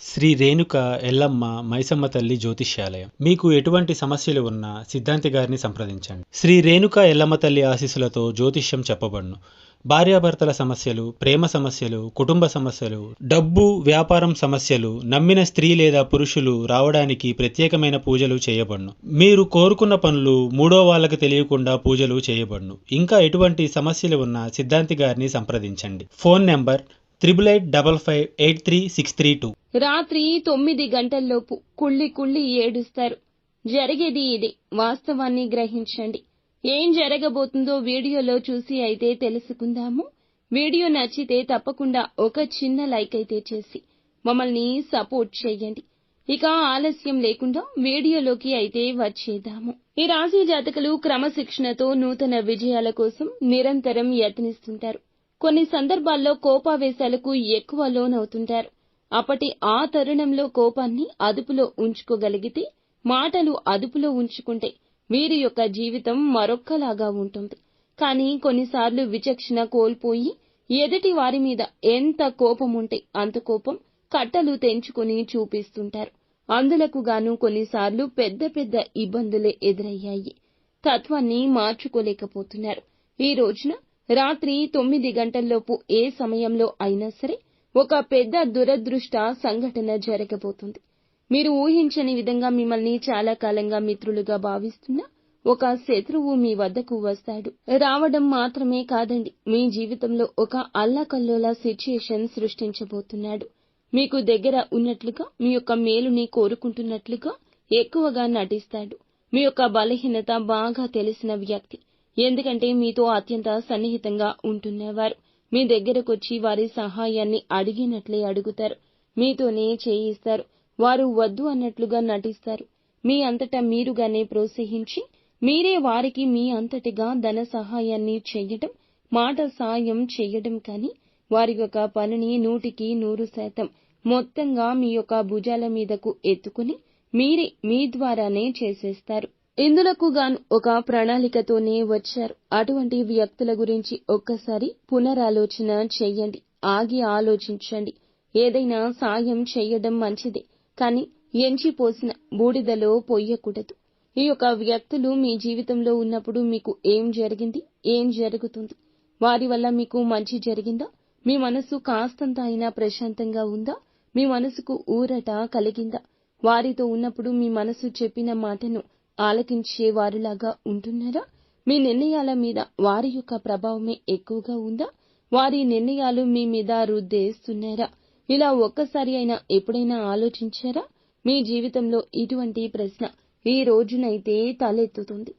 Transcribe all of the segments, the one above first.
శ్రీ రేణుక ఎల్లమ్మ మైసమ్మ తల్లి జ్యోతిష్యాలయం. మీకు ఎటువంటి సమస్యలు ఉన్నా సిద్ధాంతి గారిని సంప్రదించండి. శ్రీ రేణుక ఎల్లమ్మ తల్లి ఆశీస్సులతో జ్యోతిష్యం చెప్పబడును. భార్యాభర్తల సమస్యలు ప్రేమ సమస్యలు కుటుంబ సమస్యలు డబ్బు వ్యాపారం సమస్యలు నమ్మిన స్త్రీ లేదా పురుషులు రావడానికి ప్రత్యేకమైన పూజలు చేయబడును. మీరు కోరుకున్న పనులు మూడో వాళ్ళకి తెలియకుండా పూజలు చేయబడును. ఇంకా ఎటువంటి సమస్యలు ఉన్నా సిద్ధాంతి గారిని సంప్రదించండి. Phone number triple eight double five eight three six three two రాత్రి తొమ్మిది గంటల్లోపు కుళ్ళి కుళ్ళి ఏడుస్తారు. జరిగేది ఇదే. వాస్తవాన్ని గ్రహించండి. ఏం జరగబోతుందో వీడియోలో చూసి అయితే తెలుసుకుందాము. వీడియో నచ్చితే తప్పకుండా ఒక చిన్న లైక్ అయితే చేసి మమ్మల్ని సపోర్ట్ చేయండి. ఇక ఆలస్యం లేకుండా వీడియోలోకి అయితే వచ్చేద్దాము. ఈ రాశి జాతకులు క్రమశిక్షణతో నూతన విజయాల కోసం నిరంతరం యత్నిస్తుంటారు. కొన్ని సందర్భాల్లో కోపావేశాలకు ఎక్కువ లోనవుతుంటారు. అప్పటి ఆ తరుణంలో కోపాన్ని అదుపులో ఉంచుకోగలిగితే మాటలు అదుపులో ఉంచుకుంటే వీరి యొక్క జీవితం మరొక్కలాగా ఉంటుంది. కానీ కొన్నిసార్లు విచక్షణ కోల్పోయి ఎదుటి వారి మీద ఎంత కోపం ఉంటే అంత కోపం కట్టలు తెంచుకుని చూపిస్తుంటారు. అందులకు గాను కొన్నిసార్లు పెద్ద పెద్ద ఇబ్బందులే ఎదురయ్యాయి. తత్వాన్ని మార్చుకోలేకపోతున్నారు. ఈ రోజున రాత్రి తొమ్మిది గంటల్లోపు ఏ సమయంలో అయినా సరే ఒక పెద్ద దురదృష్ట సంఘటన జరగబోతుంది. మీరు ఊహించని విధంగా మిమ్మల్ని చాలా కాలంగా మిత్రులుగా భావిస్తున్న ఒక శత్రువు మీ వద్దకు వస్తాడు. రావడం మాత్రమే కాదండి మీ జీవితంలో ఒక అల్లకల్లోల సిచ్యుయేషన్ సృష్టించబోతున్నాడు. మీకు దగ్గర ఉన్నట్లుగా మీ యొక్క మేలుని కోరుకుంటున్నట్లుగా ఎక్కువగా నటిస్తాడు. మీ యొక్క బలహీనత బాగా తెలిసిన వ్యక్తి. ఎందుకంటే మీతో అత్యంత సన్నిహితంగా ఉంటున్నవారు. మీ దగ్గరకొచ్చి వారి సహాయాన్ని అడిగినట్లే అడుగుతారు. మీతోనే చేయిస్తారు. వారు వద్దు అన్నట్లుగా నటిస్తారు. మీ అంతటా మీరుగానే ప్రోత్సహించి మీరే వారికి మీ అంతటిగా ధన సహాయాన్ని చెయ్యటం మాట సాయం చెయ్యడం కానీ వారి యొక్క పనిని నూటికి నూరు శాతం మొత్తంగా మీ యొక్క భుజాల మీదకు ఎత్తుకుని మీరే మీ ద్వారానే చేసేస్తారు. ఇందులకు గాను ఒక ప్రణాళికతోనే వచ్చారు. అటువంటి వ్యక్తుల గురించి ఒక్కసారి పునరాలోచన చెయ్యండి ఆగి ఆలోచించండి. ఏదైనా సాయం చెయ్యడం మంచిదే కానీ ఎంచిపోసిన బూడిదలో పొయ్యకూడదు ఈ యొక్క వ్యక్తులు మీ జీవితంలో ఉన్నప్పుడు మీకు ఏం జరిగింది? ఏం జరుగుతుంది? వారి వల్ల మీకు మంచి జరిగిందా? మీ మనసు కాస్తంత అయినా ప్రశాంతంగా ఉందా? మీ మనసుకు ఊరట కలిగిందా? వారితో ఉన్నప్పుడు మీ మనసు చెప్పిన మాటను ఆలకించే వారిలాగా ఉంటున్నారా? మీ నిర్ణయాల మీద వారి యొక్క ప్రభావమే ఎక్కువగా ఉందా? వారి నిర్ణయాలు మీ మీద రుద్దేస్తున్నారా? ఇలా ఒక్కసారి అయినా ఎప్పుడైనా ఆలోచించారా? మీ జీవితంలో ఇటువంటి ప్రశ్న ఈ రోజునైతే తలెత్తుతుంది.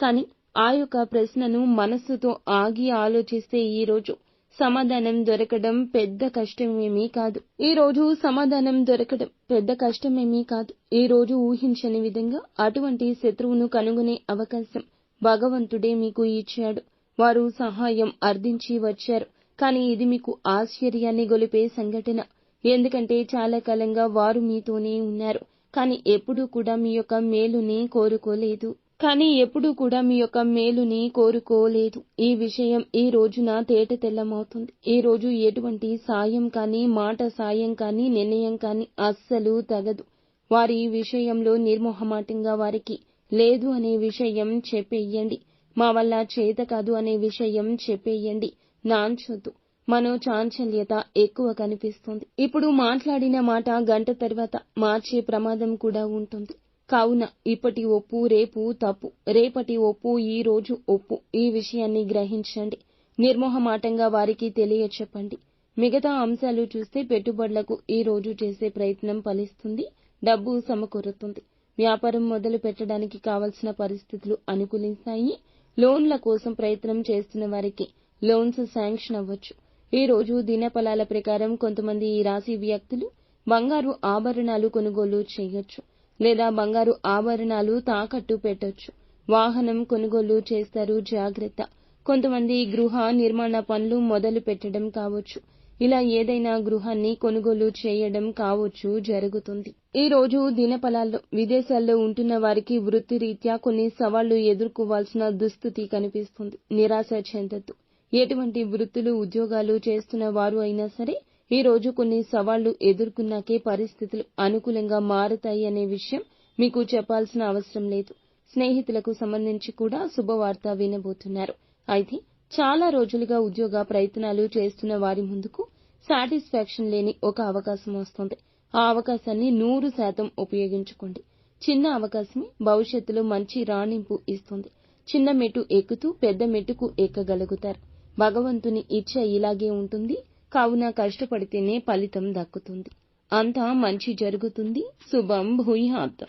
కానీ ఆ యొక్క ప్రశ్నను మనస్సుతో ఆగి ఆలోచిస్తే ఈ రోజు సమాధానం దొరకడం పెద్ద కష్టమేమీ కాదు. ఈ రోజు సమాధానం దొరకడం పెద్ద కష్టమేమీ కాదు. ఈ రోజు ఊహించని విధంగా అటువంటి శత్రువును కనుగొనే అవకాశం భగవంతుడే మీకు ఇచ్చాడు. వారు సహాయం అర్థించి వచ్చారు. కానీ ఇది మీకు ఆశ్చర్యాన్ని గొలిపే సంఘటన. ఎందుకంటే చాలా కాలంగా వారు మీతోనే ఉన్నారు. కానీ ఎప్పుడూ కూడా మీ యొక్క మేలుని కోరుకోలేదు. కానీ ఎప్పుడూ కూడా మీ యొక్క మేలుని కోరుకోలేదు. ఈ విషయం ఈ రోజున తేట తెల్లమవుతుంది. ఈ రోజు ఎటువంటి సాయం కానీ మాట సాయం కానీ నిర్ణయం కానీ అస్సలు తగదు. వారి విషయంలో నిర్మోహమాటంగా వారికి లేదు అనే విషయం చెప్పేయండి. మా వల్ల చేత కాదు అనే విషయం చెప్పేయండి. నాంచొద్దు. మనో చాంచల్యత ఎక్కువ కనిపిస్తుంది. ఇప్పుడు మాట్లాడిన మాట గంట తర్వాత మార్చే ప్రమాదం కూడా ఉంటుంది. కావున ఇప్పటి ఒప్పు రేపు తప్పు. రేపటి ఒప్పు ఈ రోజు ఒప్పు. ఈ విషయాన్ని గ్రహించండి. నిర్మోహమాటంగా వారికి తెలియచెప్పండి. మిగతా అంశాలు చూస్తే పెట్టుబడులకు ఈ రోజు చేసే ప్రయత్నం ఫలిస్తుంది. డబ్బు సమకూరుతుంది. వ్యాపారం మొదలు పెట్టడానికి కావలసిన పరిస్థితులు అనుకూలిస్తాయి. లోన్ల కోసం ప్రయత్నం చేస్తున్న వారికి లోన్స్ శాంక్షన్ అవ్వచ్చు. ఈ రోజు దినఫలాల ప్రకారం కొంతమంది ఈ రాశి వ్యక్తులు బంగారు ఆభరణాలు కొనుగోలు చేయొచ్చు. లేదా బంగారు ఆభరణాలు తాకట్టు పెట్టొచ్చు. వాహనం కొనుగోలు చేస్తారు జాగ్రత్త. కొంతమంది గృహ నిర్మాణ పనులు మొదలు పెట్టడం కావచ్చు. ఇలా ఏదైనా గృహాన్ని కొనుగోలు చేయడం కావచ్చు జరుగుతుంది. ఈ రోజు దినఫలాల్లో విదేశాల్లో ఉంటున్న వారికి వృత్తిరీత్యా కొన్ని సవాళ్ళు ఎదుర్కోవాల్సిన దుస్థితి కనిపిస్తుంది. నిరాశ చెందొద్దు. ఎటువంటి వృత్తులు ఉద్యోగాలు చేస్తున్న వారు అయినా సరే ఈ రోజు కొన్ని సవాళ్ళు ఎదుర్కొన్నాకే పరిస్థితులు అనుకూలంగా మారుతాయి అనే విషయం మీకు చెప్పాల్సిన అవసరం లేదు. స్నేహితులకు సంబంధించి కూడా శుభవార్త వినబోతున్నారు. అయితే చాలా రోజులుగా ఉద్యోగ ప్రయత్నాలు చేస్తున్న వారి ముందుకు సాటిస్ఫాక్షన్ లేని ఒక అవకాశం వస్తుంది. ఆ అవకాశాన్ని నూరు శాతం ఉపయోగించుకోండి. చిన్న అవకాశమే భవిష్యత్తులో మంచి రాణింపు ఇస్తుంది. చిన్న మెట్టు ఎక్కుతూ పెద్ద మెట్టుకు ఎక్కగలుగుతారు. భగవంతుని ఇచ్చ ఇలాగే ఉంటుంది. కావున కష్టపడితేనే ఫలితం దక్కుతుంది. అంతా మంచి జరుగుతుంది. శుభం భూయాత్.